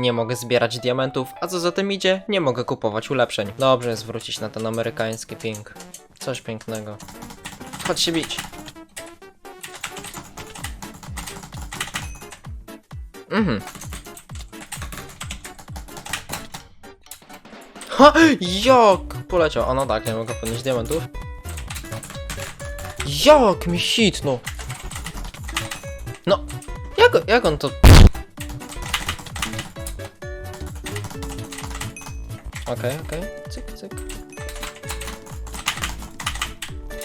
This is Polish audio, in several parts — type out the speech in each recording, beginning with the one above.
Nie mogę zbierać diamentów, a co za tym idzie, nie mogę kupować ulepszeń. Dobrze jest wrócić na ten amerykański ping. Coś pięknego. Chodź się bić. Mhm. Ha! Jak? Poleciał. A no tak, nie mogę podnieść diamentów. Jak mi hitnął? No, jak, jak on to... Okej, okej, cyk, cyk.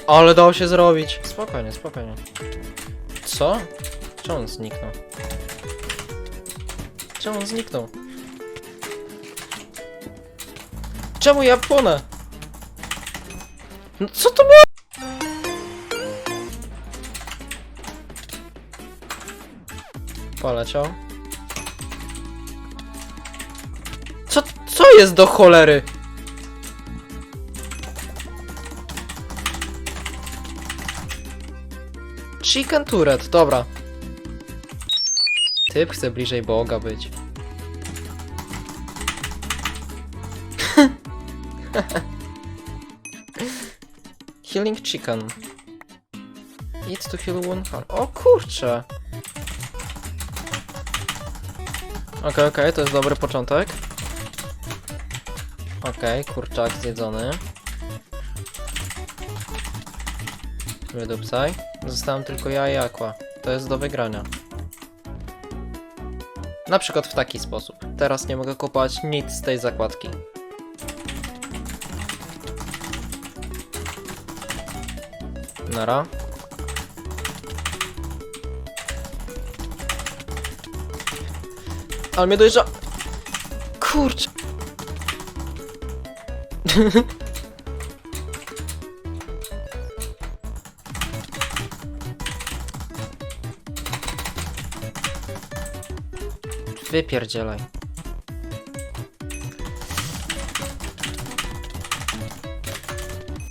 Ale dało się zrobić. Spokojnie, spokojnie. Co? Czemu on zniknął? Czemu on zniknął? Czemu ja płonę? No co to było? Poleciał. Co, co jest do cholery? Chicken turret, dobra. Typ chce bliżej Boga być. Healing chicken. Eat to heal one heart. O kurcze. Okej, okej, to jest dobry początek. Okej, kurczak zjedzony. Wydupcaj. Zostałem tylko ja i Aqua. To jest do wygrania. Na przykład w taki sposób. Teraz nie mogę kupować nic z tej zakładki. Nara. Ale mnie dojeżdża... Kurczę. Wypierdzielaj.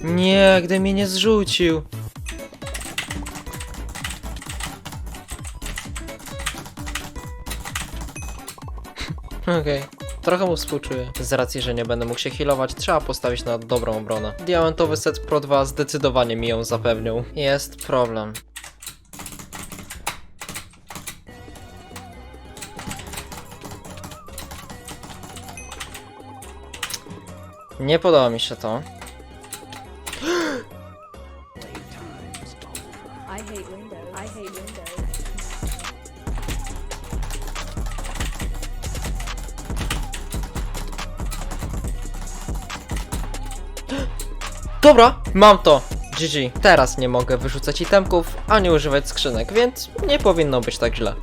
Nie, gdy mnie nie zrzucił. Okej. Trochę mu współczuję. Z racji, że nie będę mógł się healować, trzeba postawić na dobrą obronę. Diamentowy set Pro 2 zdecydowanie mi ją zapewnił. Jest problem. Nie podoba mi się to. I hate Windows. I hate. Dobra, mam to. GG. Teraz nie mogę wyrzucać itemków, ani używać skrzynek, więc nie powinno być tak źle.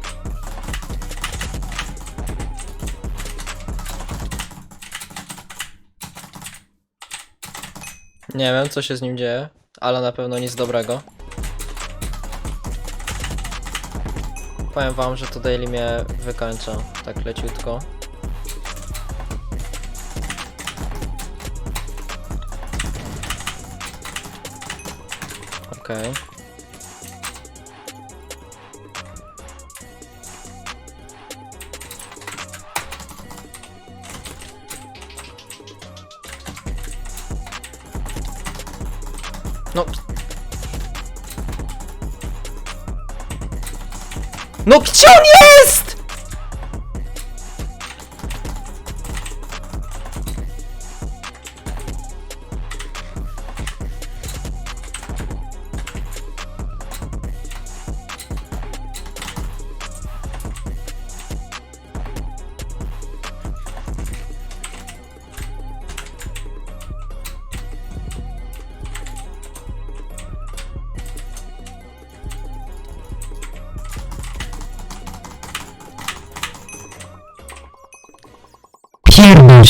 Nie wiem, co się z nim dzieje, ale na pewno nic dobrego. Powiem wam, że to daily mnie wykończa, tak leciutko. Okej. No. No gdzie on jest?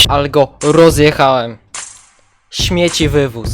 Ale go rozjechałem. Śmieci wywóz.